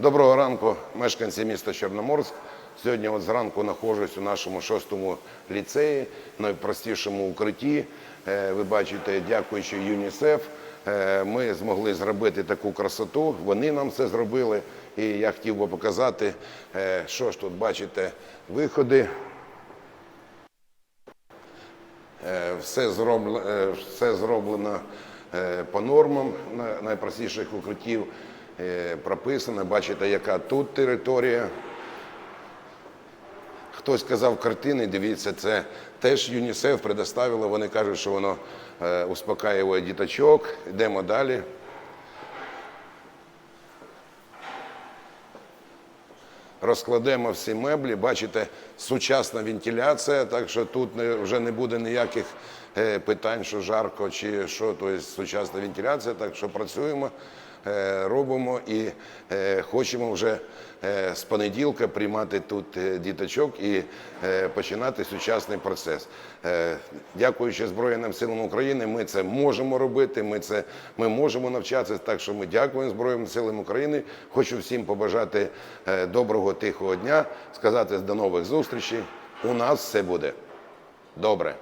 Доброго ранку, мешканці міста Чорноморськ. Сьогодні от зранку знаходжусь у нашому шостому ліцеї, найпростішому укритті. Е, Ви бачите, дякуючи ЮНІСЕФ, е, ми змогли зробити таку красоту. Вони нам це зробили. І я хотів би показати, е, що ж тут бачите, виходи. Все зроблено, все зроблено по нормам на- найпростіших укриттів. Е, Прописано, бачите, яка тут територія. Хтось казав картини, дивіться, це теж ЮНІСЕФ предоставило. Вони кажуть, що воно е, успокаює діточок. Йдемо далі. Розкладемо всі меблі, бачите, сучасна вентиляція, так що тут вже не буде ніяких е, питань, що жарко чи що, тобто сучасна вентиляція, так що працюємо, робимо і е, хочемо вже е, з понеділка приймати тут е, діточок і е, починати сучасний процес. Е, Дякуючи Збройним силам України, ми це можемо робити, ми, це, ми можемо навчатися, так що ми дякуємо Збройним силам України. Хочу всім побажати е, доброго, тихого дня, сказати до нових зустрічей. У нас все буде добре.